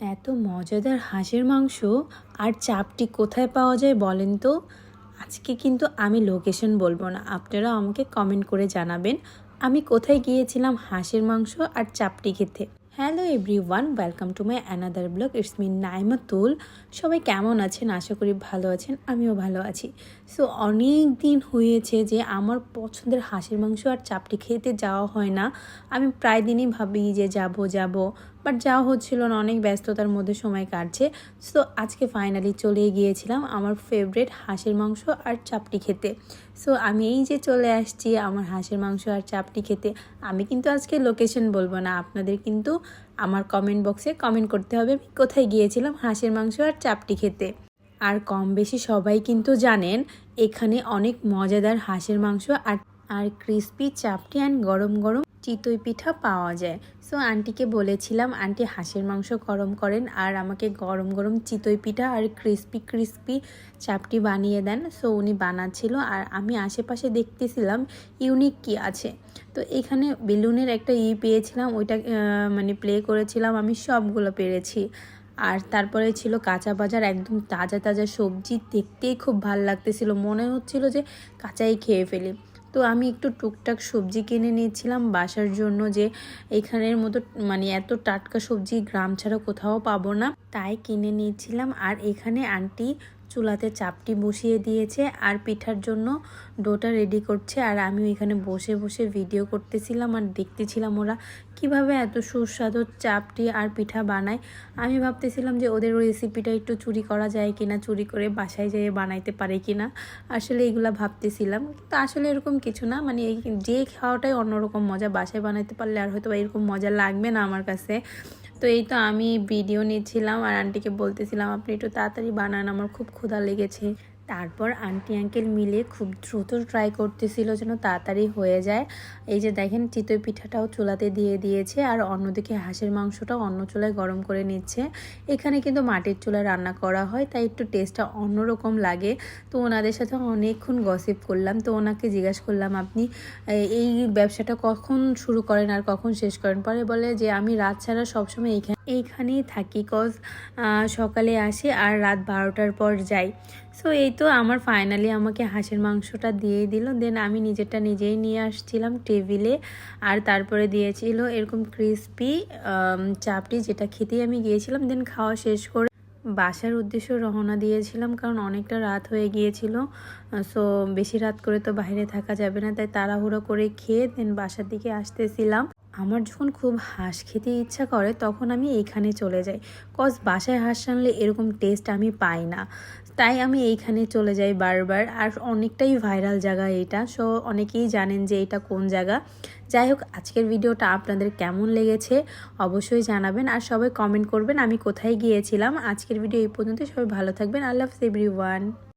এত মজাদার হাঁসের মাংস আর চাপটি কোথায় পাওয়া যায় বলেন তো? আজকে কিন্তু আমি লোকেশন বলব না। আপনারা আমাকে কমেন্ট করে জানাবেন আমি কোথায় গিয়েছিলাম হাঁসের মাংস আর চাপটি খেতে। Hello everyone welcome to my another blog it's me Naimatul সবাই কেমন আছেন? আশা করি ভালো আছেন, আমিও ভালো আছি। সো অনেক দিন হয়েছে যে আমার পছন্দের হাঁসের মাংস আর চাপটি খেতে যাওয়া হয় না। আমি প্রায় দিনই ভাবি যে যাব যাব। বাট যাওয়া হচ্ছিল না, অনেক ব্যস্ততার মধ্যে সময় কাটছে। সো আজকে ফাইনালি চলে গিয়েছিলাম আমার ফেভারেট হাঁসের মাংস আর চাপটি খেতে। সো আমি এই যে চলে আসছি আমার হাঁসের মাংস আর চাপটি খেতে, আমি কিন্তু আজকে লোকেশন বলব না, আপনাদের কিন্তু আমার কমেন্ট বক্সে কমেন্ট করতে হবে আমি কোথায় গিয়েছিলাম হাঁসের মাংস আর চাপটি খেতে। আর কম বেশি সবাই কিন্তু জানেন, এখানে অনেক মজাদার হাঁসের মাংস আর আর ক্রিস্পি চাপটি অ্যান্ড গরম গরম চিতই পিঠা পাওয়া যায়। সো আন্টিকে বলেছিলাম, আন্টি, হাঁসের মাংস গরম করেন আর আমাকে গরম গরম চিতই পিঠা আর ক্রিস্পি ক্রিস্পি চাপটি বানিয়ে দেন। সো উনি বানাচ্ছিল আর আমি আশেপাশে দেখতেছিলাম ইউনিক কি আছে। তো এখানে বেলুনের একটা ই পেয়েছিলাম, ওইটা মানে প্লে করেছিলাম আমি, সবগুলো পেরেছি। আর তারপরে ছিল কাঁচা বাজার, একদম তাজা তাজা সবজি, দেখতেই খুব ভালো লাগতেছিল। মনে হচ্ছিল যে কাঁচাই খেয়ে ফেলি। তো আমি একটু টুকটাক সবজি কিনে নিয়েছিলাম বাসার জন্য যে এখানের মতো মানে এত টাটকা সবজি গ্রাম ছাড়া কোথাও পাবো না। তাই কিনে নিয়েছিলাম। আর এখানে আন্টি চুলাতে চাপটি বসিয়ে দিয়েছে আর পিঠার জন্য ডোটা রেডি করছে। আর আমি এখানে বসে বসে ভিডিও করতেছিলাম আর দেখতেছিলাম ওরা কীভাবে এত সুস্বাদু চাপটি আর পিঠা বানায়। আমি ভাবতেছিলাম যে ওদের রেসিপিটা একটু চুরি করা যায় কিনা, চুরি করে বাসায় যেয়ে বানাইতে পারে কিনা। আসলে এগুলা ভাবতেছিলাম। তো আসলে এরকম কিছু না মানে এই যে খাওয়াটাই অন্যরকম মজা। বাসায় বানাইতে পারলে আর হয়তো এরকম মজা লাগবে না আমার কাছে। তো এই তো আমি ভিডিও নিচ্ছিলাম আর আন্টিকে বলতেছিলাম, আপনি একটু তাড়াতাড়ি বানান, আমার খুব ক্ষুধা লেগেছে। তারপর আন্টি আঙ্কেল মিলে খুব দ্রুত ট্রাই করতেছিল যেন তাড়াতাড়ি হয়ে যায়। এই যে দেখেন, চিতই পিঠাটাও চুলাতে দিয়ে দিয়েছে আর অন্যদিকে হাঁসের মাংসটাও অন্য চুলায় গরম করে নিচ্ছে। এখানে কিন্তু মাটির চুলায় রান্না করা হয়, তাই একটু টেস্টটা অন্যরকম লাগে। তো ওনাদের সাথে অনেকক্ষণ গসিপ করলাম। তো ওনাকে জিজ্ঞাসা করলাম, আপনি এই ব্যবসাটা কখন শুরু করেন আর কখন শেষ করেন? পরে বলে যে, আমি রাত ছাড়া সবসময় এইখানে এইখানেই থাকি কজ সকালে আসি আর রাত বারোটার পর যাই। সো এই তো আমার ফাইনালি আমাকে হাঁসের মাংসটা দিয়ে দিল। দেন আমি নিজেরটা নিজেই নিয়ে আসছিলাম টেবিলে আর তারপরে দিয়েছিল এরকম ক্রিসপি চাপটি যেটা খেতেই আমি গিয়েছিলাম। দেন খাওয়া শেষ করে বাসার উদ্দেশ্য রওনা দিয়েছিলাম কারণ অনেকটা রাত হয়ে গিয়েছিল। সো বেশি রাত করে তো বাইরে থাকা যাবে না, তাই তাড়াহুড়ো করে খেয়ে দেন বাসার দিকে আসতেছিলাম। আমার যখন খুব হাঁস খেতে ইচ্ছা করে, তখন আমি এইখানে চলে যাই। কজ বাসায় হাঁস আনলে এরকম টেস্ট আমি পাই না। তাই আমি এইখানে চলে যাই বারবার। আর অনেকটাই ভাইরাল জায়গা এটা। সো অনেকেই জানেন যে এটা কোন জায়গা। যাই হোক, আজকের ভিডিওটা আপনাদের কেমন লেগেছে অবশ্যই জানাবেন। আর সবাই কমেন্ট করবেন আমি কোথায় গিয়েছিলাম। আজকের ভিডিও এই পর্যন্ত সবাই ভালো থাকবেন। আল্লাহ হাফিজ এভরি ওয়ান